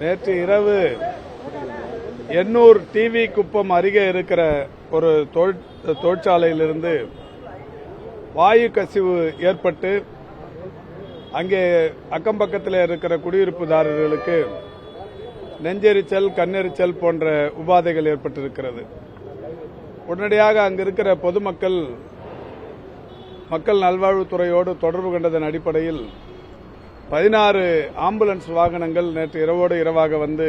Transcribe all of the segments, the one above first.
நேற்று இரவு எண்ணூர் டிவி குப்பம் அருகே இருக்கிற ஒரு தொழிற்சாலையிலிருந்து வாயு கசிவு ஏற்பட்டு அங்கே அக்கம் பக்கத்தில் இருக்கிற குடியிருப்புதாரர்களுக்கு நெஞ்செரிச்சல் கண்ணெரிச்சல் போன்ற உபாதைகள் ஏற்பட்டிருக்கிறது. உடனடியாக அங்கிருக்கிற பொதுமக்கள் மக்கள் நல்வாழ்வுத்துறையோடு தொடர்பு கொண்டதன் அடிப்படையில் பதினாறு ஆம்புலன்ஸ் வாகனங்கள் நேற்று இரவோடு இரவாக வந்து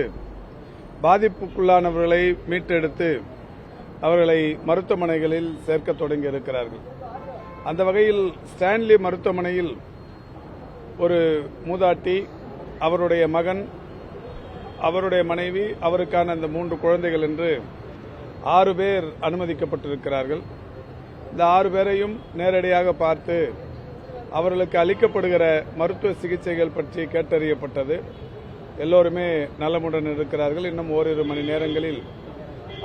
பாதிப்புக்குள்ளானவர்களை மீட்டெடுத்து அவர்களை மருத்துவமனைகளில் சேர்க்க தொடங்கி இருக்கிறார்கள். அந்த வகையில் ஸ்டான்லி மருத்துவமனையில் ஒரு மூதாட்டி அவருடைய மகன் அவருடைய மனைவி அவருக்கான அந்த மூன்று குழந்தைகள் என்று ஆறு பேர் அனுமதிக்கப்பட்டிருக்கிறார்கள். இந்த ஆறு பேரையும் நேரடியாக பார்த்து அவர்களுக்கு அளிக்கப்படுகிற மருத்துவ சிகிச்சைகள் பற்றி கேட்டறியப்பட்டது. எல்லோருமே நலமுடன் இருக்கிறார்கள். இன்னும் ஓரிரு மணி நேரங்களில்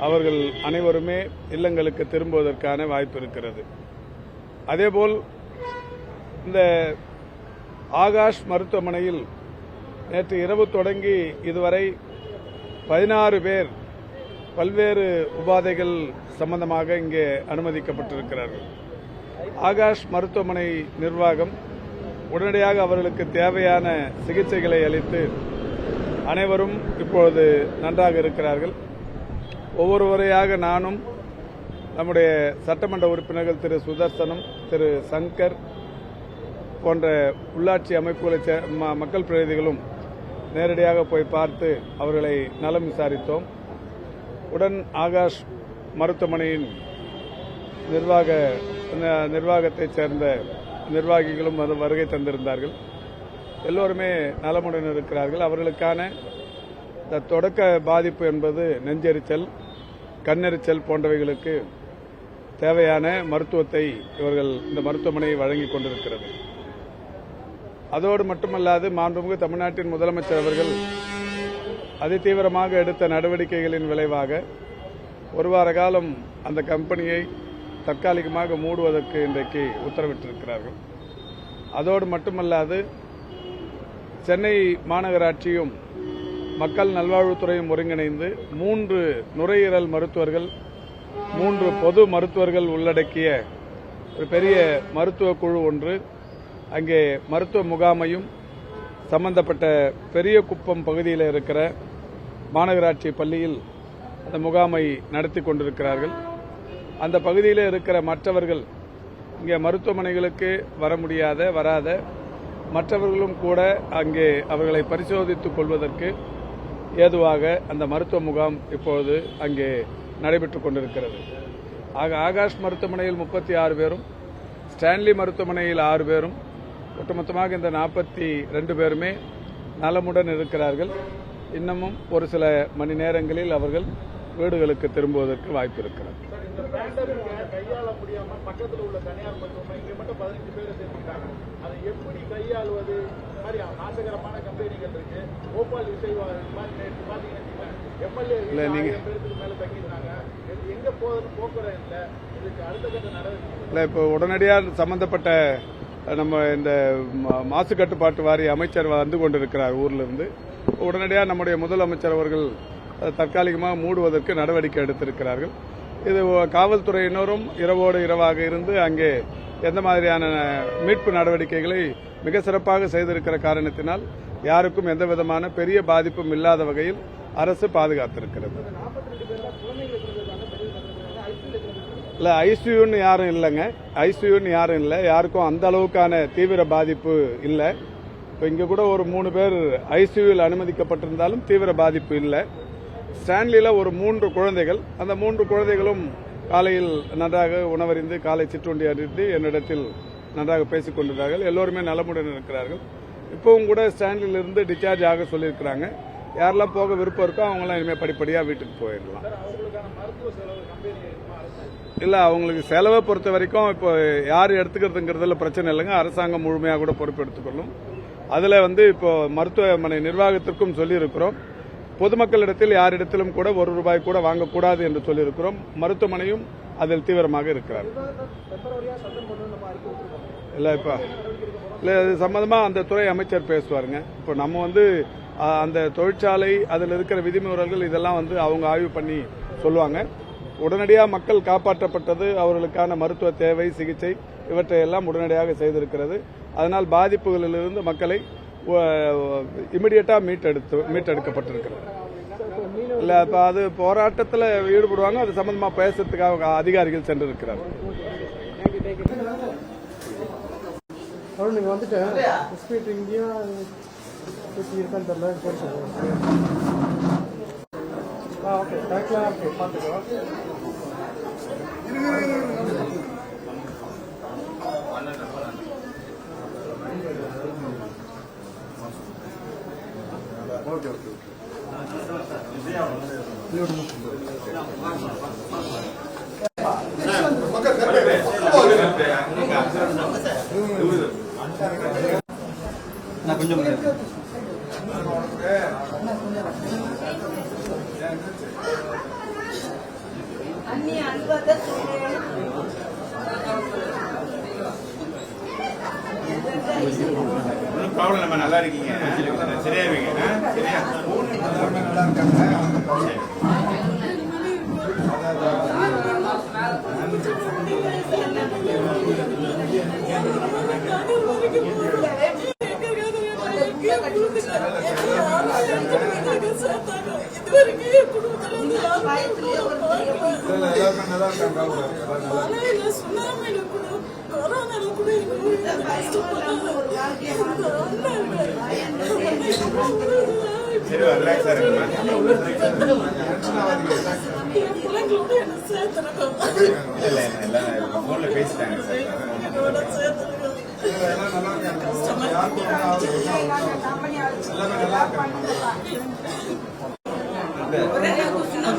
அவர்கள் அனைவருமே இல்லங்களுக்கு திரும்புவதற்கான வாய்ப்பு இருக்கிறது. அதேபோல் இந்த ஆகாஷ் மருத்துவமனையில் நேற்று இரவு தொடங்கி இதுவரை பதினாறு பேர் பல்வேறு உபாதைகள் சம்பந்தமாக இங்கே அனுமதிக்கப்பட்டிருக்கிறார்கள். ஆகாஷ் மருத்துவமனை நிர்வாகம் உடனடியாக அவர்களுக்கு தேவையான சிகிச்சைகளை அளித்து அனைவரும் இப்பொழுது நன்றாக இருக்கிறார்கள். ஒவ்வொருவரையாக நானும் நம்முடைய சட்டமன்ற உறுப்பினர்கள் திரு சுதர்சனம் திரு சங்கர் போன்ற உள்ளாட்சி அமைப்புகளை மக்கள் பிரதிநிதிகளும் நேரடியாக போய் பார்த்து அவர்களை நலம் விசாரித்தோம். உடன் ஆகாஷ் மருத்துவமனையின் நிர்வாக நிர்வாகத்தைச் சேர்ந்த நிர்வாகிகளும் வந்து வருகை தந்திருந்தார்கள். எல்லோருமே நலமுடன் இருக்கிறார்கள். அவர்களுக்கான இந்த தொடக்க பாதிப்பு என்பது நெஞ்செரிச்சல் கண்ணெரிச்சல் போன்றவைகளுக்கு தேவையான மருத்துவத்தை இவர்கள் இந்த மருத்துவமனை வழங்கிக் கொண்டிருக்கிறது. அதோடு மட்டுமல்லாது மாண்புமிகு தமிழ்நாட்டின் முதலமைச்சர் அவர்கள் அதிதீவிரமாக எடுத்த நடவடிக்கைகளின் விளைவாக ஒரு வார காலம் அந்த கம்பெனியை தற்காலிகமாக மூடுவதற்கு இன்றைக்கு உத்தரவிட்டிருக்கிறார்கள். அதோடு மட்டுமல்லாது சென்னை மாநகராட்சியும் மக்கள் நல்வாழ்வுத்துறையும் ஒருங்கிணைந்து மூன்று நுரையீரல் மருத்துவர்கள் மூன்று பொது மருத்துவர்கள் உள்ளடக்கிய ஒரு பெரிய மருத்துவ குழு ஒன்று. அங்கே மருத்துவ முகாமையும் சம்பந்தப்பட்ட பெரிய குப்பம் பகுதியில் இருக்கிற மாநகராட்சி பள்ளியில் அந்த முகாமை நடத்தி கொண்டிருக்கிறார்கள். அந்த பகுதியில் இருக்கிற மற்றவர்கள் இங்கே மருத்துவமனைகளுக்கு வர முடியாத வராத மற்றவர்களும் கூட அங்கே அவர்களை பரிசோதித்துக் கொள்வதற்கு ஏதுவாக அந்த மருத்துவ முகாம் இப்பொழுது அங்கே நடைபெற்றுக் கொண்டிருக்கிறது. ஆக ஆகாஷ் மருத்துவமனையில் முப்பத்தி ஆறு பேரும் ஸ்டான்லி மருத்துவமனையில் ஆறு பேரும் ஒட்டுமொத்தமாக இந்த நாற்பத்தி ரெண்டு பேருமே நலமுடன் இருக்கிறார்கள். இன்னமும் ஒரு சில மணி நேரங்களில் அவர்கள் வீடுகளுக்கு திரும்புவதற்கு வாய்ப்பு இருக்கிறது. இந்த பேண்டமிக்கை கையாள முடியாம பக்கத்துல உள்ள தனியார் மருத்துவமனை இங்க மட்டும் பதினஞ்சு பேரை சேர்த்துட்டாங்க அதை எப்படி கையாளுவது? இந்த மாதிரி நாசகரமான கம்பெனிகள் இருக்கு. கோபால் இசை வா- இந்த மாதிரி நேற்று பாத்தீங்கன்னா எம்எல்ஏ பேருக்கு மேல தங்கியிருந்தாங்க எங்க போகுதுன்னு போக்குவரத்து இல்ல. இதுக்கு அடுத்த கட்ட நடவடிக்கை இல்லை இப்போ உடனடியாக சம்பந்தப்பட்ட நம்ம இந்த மாசு கட்டுப்பாட்டு வாரிய அமைச்சர் வந்து கொண்டிருக்கிறார் ஊர்ல இருந்து. உடனடியாக நம்முடைய முதலமைச்சர் அவர்கள் தற்காலிகமாக மூடுவதற்கு நடவடிக்கை எடுத்திருக்கிறார்கள். இது காவல்துறையினரும் இரவோடு இரவாக இருந்து அங்கே எந்த மாதிரியான மீட்பு நடவடிக்கைகளை மிக சிறப்பாக செய்திருக்கிற காரணத்தினால் யாருக்கும் எந்த விதமான பெரிய பாதிப்பும் இல்லாத வகையில் அரசு பாதுகாத்திருக்கிறது. இல்லை ஐசியூன்னு யாரும் இல்லைங்க. ஐசியூன்னு யாரும் இல்லை. யாருக்கும் அந்த அளவுக்கான தீவிர பாதிப்பு இல்லை. இப்போ இங்கே கூட ஒரு மூணு பேர் ஐசியூவில் அனுமதிக்கப்பட்டிருந்தாலும் தீவிர பாதிப்பு இல்லை. ஸ்டான்லியில் ஒரு மூன்று குழந்தைகள். அந்த மூன்று குழந்தைகளும் காலையில் நன்றாக உணவறிந்து காலை சிற்றுண்டி அறிந்து என்னிடத்தில் நன்றாக பேசிக் கொண்டிருக்கிறார்கள். எல்லோருமே நலமுடன் இருக்கிறார்கள். இப்பவும் கூட ஸ்டான்லியிலிருந்து டிஸ்சார்ஜ் ஆக சொல்லியிருக்கிறாங்க. யாரெல்லாம் போக விருப்பம் இருக்கோ அவங்களாம் இனிமேல் படிப்படியாக வீட்டுக்கு போயிடலாம். இல்லை அவங்களுக்கு செலவை பொறுத்த வரைக்கும் இப்போ யார் எடுத்துக்கிறதுங்கிறதுல பிரச்சனை இல்லைங்க. அரசாங்கம் முழுமையாக கூட பொறுப்பு எடுத்துக்கொள்ளும் அதில் வந்து இப்போ மருத்துவமனை நிர்வாகத்திற்கும் சொல்லியிருக்கிறோம். பொதுமக்களிடத்தில் யாரிடத்திலும் கூட ஒரு ரூபாய் கூட வாங்கக்கூடாது என்று சொல்லியிருக்கிறோம். மருத்துவமனையும் அதில் தீவிரமாக இருக்கிறார். இல்லை இப்போ இல்லை அது சம்மந்தமாக அந்த துறை அமைச்சர் பேசுவாருங்க. இப்போ நம்ம வந்து அந்த தொழிற்சாலை அதில் இருக்கிற விதிமுறைகள் இதெல்லாம் வந்து அவங்க ஆய்வு பண்ணி சொல்லுவாங்க. உடனடியாக மக்கள் காப்பாற்றப்பட்டது அவர்களுக்கான மருத்துவ தேவை சிகிச்சை இவற்றையெல்லாம் உடனடியாக செய்திருக்கிறது. அதனால் பாதிப்புகளிலிருந்து மக்களை இமிடியட்டாக மீட்டெடுத்து மீட்டெடுக்கப்பட்டிருக்கிறது இல்லை இப்போ அது போராட்டத்தில் ஈடுபடுவாங்க அது சம்பந்தமாக பேசுறதுக்காக அதிகாரிகள் சென்றிருக்கிறார் அருண் நீங்கள் வந்துட்டு ஸ்பீட் இங்கேயும் இருக்கான்னு தெரியல ஆ ஓகே பேக்லாம் ஓகே பார்த்துக்கோ. அண்ணி அன்பத சொல்றேன் ஒன்றும் ப்ராப்ளம் நம்ம நல்லா இருக்கீங்க. சரியாவீங்க ஆ? சரியா சரி சார் இல்லை போய் போட்டுருவோமா இங்கே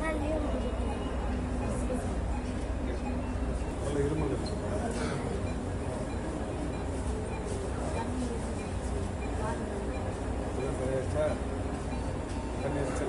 没有